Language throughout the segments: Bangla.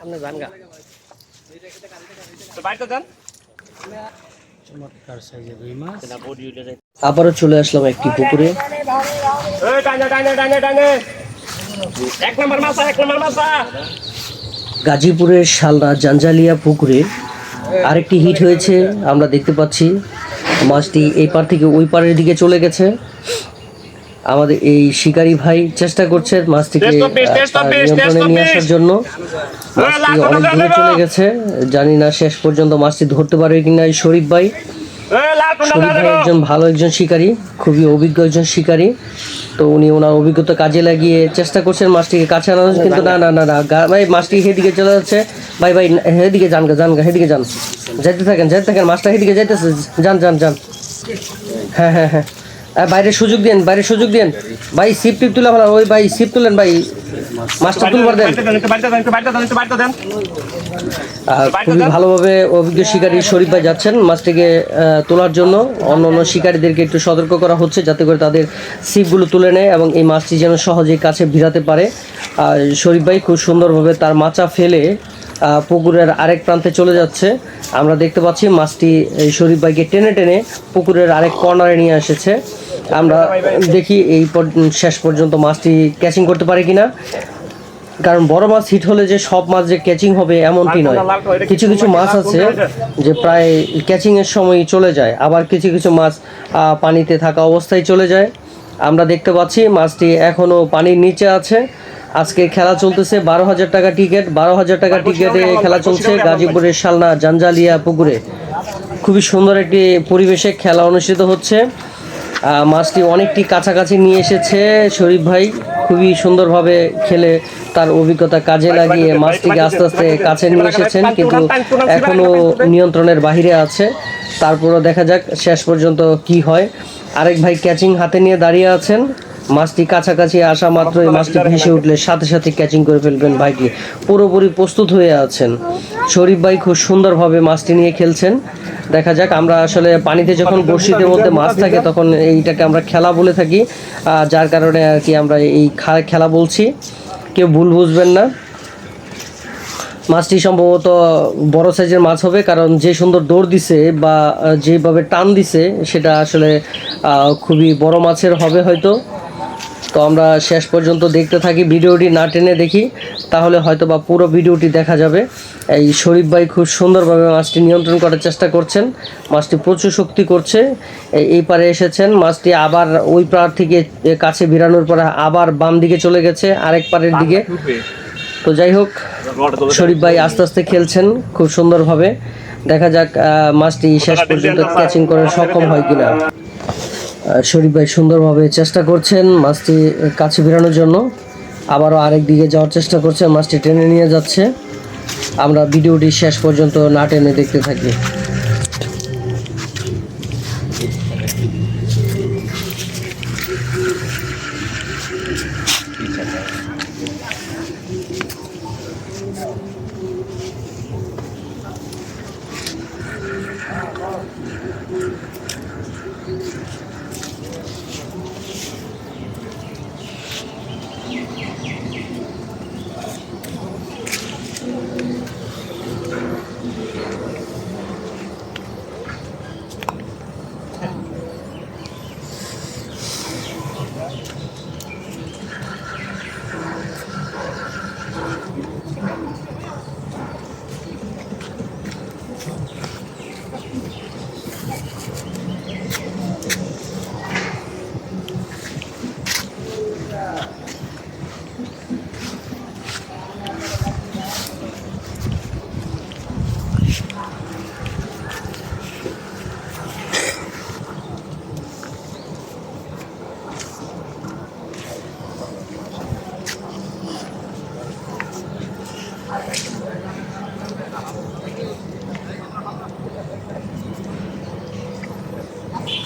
আপনি গা। আবারও চলে আসলাম একটি পুকুরে। এক নম্বর মাছা এক নম্বর মাছা। গাজীপুরের শালরা জাঞ্জালিয়া পুকুরে আরেকটি হিট হয়েছে আমরা দেখতে পাচ্ছি। মাছটি এই পার থেকে ওই পারের দিকে চলে গেছে। আমাদের এই শিকারী ভাই চেষ্টা করছে মাছটিকে নিয়ন্ত্রণে নিয়ে আসার জন্য। মাছটি অনেক দূরে চলে গেছে। জানি না শেষ পর্যন্ত মাছটি ধরতে পারবে কিনা এই শরীফ ভাই। শরীফ ভাই একজন ভালো একজন শিকারী খুবই অভিজ্ঞ একজন শিকারী। তো উনি ওনার অভিজ্ঞতা কাজে লাগিয়ে চেষ্টা করছেন মাছটিকে কাছে আনানোর কিন্তু না না না না ভাই মাছটি হেদিকে চলে যাচ্ছে। ভাই ভাই হেদিকে যান গা যান গা হেদিকে যান। যাইতে থাকেন যাইতে থাকেন মাছটা হেদিকে যাইতেছে। যান যান যান। হ্যাঁ হ্যাঁ হ্যাঁ। বাইরে সুযোগ দেন বাইরে সুযোগ দেন ভাই সিপ টিপ তুলে ভালো ওই ভাই সিপ তুলেন ভাই। মাছটা তুলবার দেন। খুবই ভালোভাবে অভিজ্ঞ শিকারী শরীফ ভাই যাচ্ছেন মাছটিকে তোলার জন্য। অন্য অন্য শিকারীদেরকে একটু সতর্ক করা হচ্ছে যাতে করে তাদের সিপগুলো তুলে নেয় এবং এই মাছটি যেন সহজেই কাছে ভিড়াতে পারে। আর শরীফ ভাই খুব সুন্দরভাবে তার মাচা ফেলে পুকুরের আরেক প্রান্তে চলে যাচ্ছে। আমরা দেখতে পাচ্ছি মাছটি এই শরীফ ভাইকে টেনে টেনে পুকুরের আরেক কর্নারে নিয়ে এসেছে। আমরা দেখি এই শেষ পর্যন্ত মাছটি ক্যাচিং করতে পারে কিনা। কারণ বড় মাছ হিট হলে যে সব মাছ যে ক্যাচিং হবে এমনটি নয়। কিছু কিছু মাছ আছে যে প্রায় ক্যাচিং এর সময় চলে যায়। আবার কিছু কিছু মাছ পানিতে থাকা অবস্থায় চলে যায়। আমরা দেখতে পাচ্ছি মাছটি এখনও পানির নিচে আছে। আজকে খেলা চলতেছে বারো হাজার টাকা টিকিট বারো হাজার টাকা টিকিটে খেলা চলছে গাজীপুরের শালনা জাঞ্জালিয়া পুকুরে। খুবই সুন্দর একটি পরিবেশে খেলা অনুষ্ঠিত হচ্ছে। মাছটি অনেকটি কাছাকাছি নিয়ে এসেছে শরীফ ভাই। খুবই সুন্দরভাবে খেলে তার অভিজ্ঞতা কাজে লাগিয়ে মাছটিকে আস্তে আস্তে কাছে নিয়ে এসেছেন কিন্তু এখনও নিয়ন্ত্রণের বাহিরে আছে। তারপরও দেখা যাক শেষ পর্যন্ত কি হয়। আরেক ভাই ক্যাচিং হাতে নিয়ে দাঁড়িয়ে আছেন। মাছটি কাছাকাছি আসা মাত্রই মাছটি ভেসে উঠলে সাথে সাথে ক্যাচিং করে ফেলবেন ভাইটি। পুরোপুরি প্রস্তুত হয়ে আছেন। শরীফ ভাই খুব সুন্দরভাবে মাছটি নিয়ে খেলছেন। দেখা যাক আমরা আসলে পানিতে যখন বড়শিতে মধ্যে মাছ থাকে তখন এইটাকে আমরা খেলা বলে থাকি। যার কারণে আর কি আমরা এই খা- খেলা বলছি। কেউ ভুল বুঝবেন না। মাছটি সম্ভবত বড় সাইজের মাছ হবে কারণ যে সুন্দর দৌড় দিছে বা যেভাবে টান দিছে সেটা আসলে খুবই বড় মাছের হবে হয়তো। তো আমরা শেষ পর্যন্ত দেখতে থাকি, ভিডিওটি না টেনে দেখি, তাহলে হয়তো বা পুরো ভিডিওটি দেখা যাবে। এই শরীফ ভাই খুব সুন্দরভাবে মাছটি নিয়ন্ত্রণ করার চেষ্টা করছেন, মাছটি প্রচুর শক্তি করছে, এই- পারে এসেছেন, মাছটি আবার ওই পার থেকে কাছে ভিড়ানোর পরে আবার বাম দিকে চলে গেছে, আরেক পারের দিকে। তো যাই হোক, শরীফ ভাই আস্তে আস্তে খেলছেন খুব সুন্দরভাবে। দেখা যাক মাছটি শেষ পর্যন্ত ক্যাচিং করে সক্ষম হয় কিনা। শরীফ ভাই সুন্দরভাবে চেষ্টা করছেন মাছটি কাছে বেরানোর জন্য। আবারও আরেক দিকে যাওয়ার চেষ্টা করছেন মাছটি টেনে নিয়ে যাচ্ছে। আমরা ভিডিওটি শেষ পর্যন্ত না টেনে দেখতে থাকি।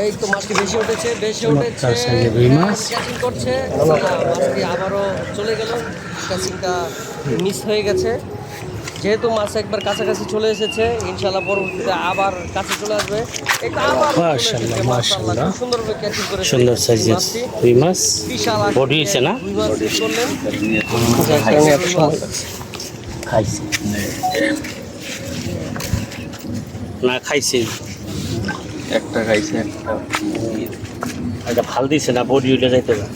এই তো মাছটি বেশি উঠেছে বেশি উঠেছে। ক্যাচিং করছে। মাছটি আবারও চলে গেল। ক্যাচিংটা মিস হয়ে গেছে। যেহেতু মাছ একবার কাছাকাছি চলে এসেছে ইনশাল্লাহ পরবর্তীতে আবার কাছে চলে আসবে। মাশাআল্লাহ, মাশাআল্লাহ। সুন্দরভাবে ক্যাচিং করেছে সুন্দর সাইজের মাছটি। মাছ বিশাল বডি হয়েছে না? করলেন। খাইছে। না খাইছে। একটা খাইছে একটা। এটা ভালো দিছে না বডি উঠে যাইতে না